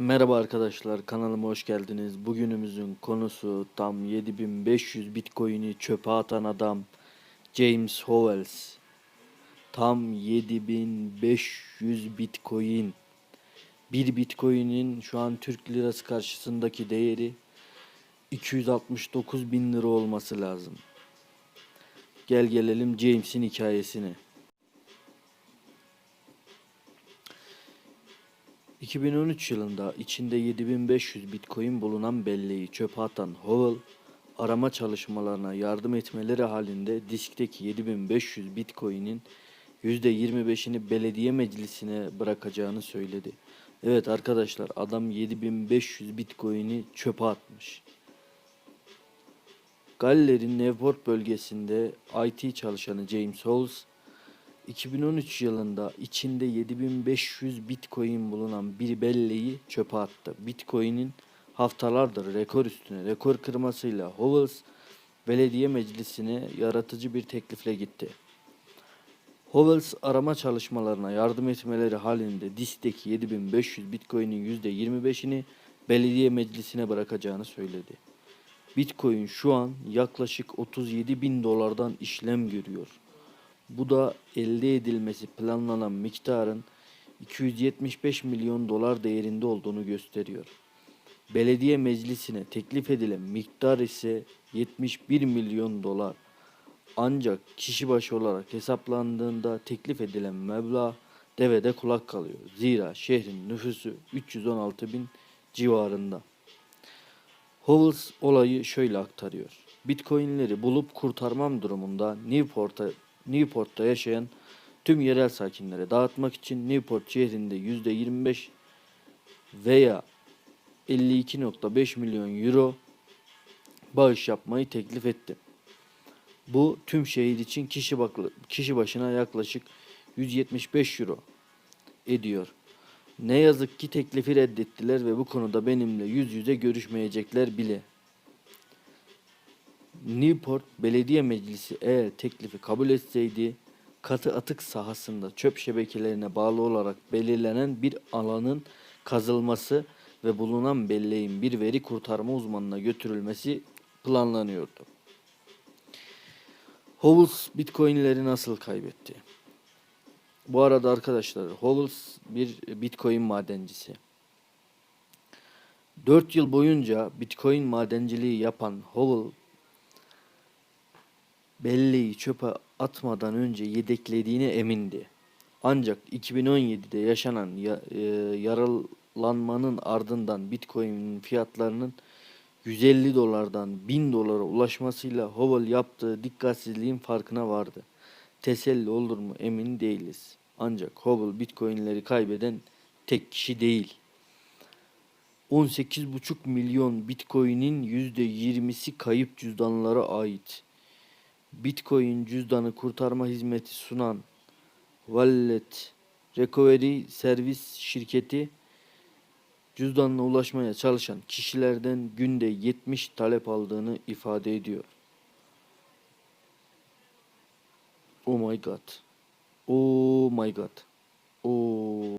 Merhaba arkadaşlar kanalıma hoş geldiniz. Bugünümüzün konusu tam 7500 Bitcoin'i çöpe atan adam James Howells. Tam 7500 Bitcoin. Bir Bitcoin'in şu an Türk lirası karşısındaki değeri 269 bin lira olması lazım. Gel gelelim James'in hikayesine. 2013 yılında içinde 7500 bitcoin bulunan belleği çöpe atan Howell, arama çalışmalarına yardım etmeleri halinde diskteki 7500 bitcoin'in %25'ini belediye meclisine bırakacağını söyledi. Evet arkadaşlar adam 7500 bitcoin'i çöpe atmış. Galler'in Newport bölgesinde IT çalışanı James Howells 2013 yılında içinde 7500 Bitcoin bulunan bir belleği çöpe attı. Bitcoin'in haftalardır rekor üstüne rekor kırmasıyla Howells belediye meclisine yaratıcı bir teklifle gitti. Howells arama çalışmalarına yardım etmeleri halinde diskteki 7500 Bitcoin'in %25'ini belediye meclisine bırakacağını söyledi. Bitcoin şu an yaklaşık 37 bin dolardan işlem görüyor. Bu da elde edilmesi planlanan miktarın 275 milyon dolar değerinde olduğunu gösteriyor. Belediye meclisine teklif edilen miktar ise 71 milyon dolar. Ancak kişi başı olarak hesaplandığında teklif edilen meblağ devede kulak kalıyor. Zira şehrin nüfusu 316 bin civarında. Howells olayı şöyle aktarıyor. Bitcoinleri bulup kurtarmam durumunda Newport'a Newport'ta yaşayan tüm yerel sakinlere dağıtmak için Newport şehrinde %25 veya 52.5 milyon euro bağış yapmayı teklif etti. Bu tüm şehir için kişi, baklı, kişi başına yaklaşık 175 euro ediyor. Ne yazık ki teklifi reddettiler ve bu konuda benimle yüz yüze görüşmeyecekler bile. Newport Belediye Meclisi eğer teklifi kabul etseydi katı atık sahasında çöp şebekelerine bağlı olarak belirlenen bir alanın kazılması ve bulunan belleğin bir veri kurtarma uzmanına götürülmesi planlanıyordu. Howells Bitcoin'leri nasıl kaybetti? Bu arada arkadaşlar Howells bir Bitcoin madencisi. 4 yıl boyunca Bitcoin madenciliği yapan Howell belleği çöpe atmadan önce yedeklediğine emindi. Ancak 2017'de yaşanan ya, e, yaralanmanın ardından Bitcoin'in fiyatlarının 150 dolardan 1000 dolara ulaşmasıyla Howell yaptığı dikkatsizliğin farkına vardı. Teselli olur mu emin değiliz. Ancak Howell Bitcoin'leri kaybeden tek kişi değil. 18,5 milyon Bitcoin'in %20'si kayıp cüzdanlara ait. Bitcoin cüzdanı kurtarma hizmeti sunan Wallet Recovery Servis şirketi cüzdanına ulaşmaya çalışan kişilerden günde 70 talep aldığını ifade ediyor. Oh my god. Oh my god. Oh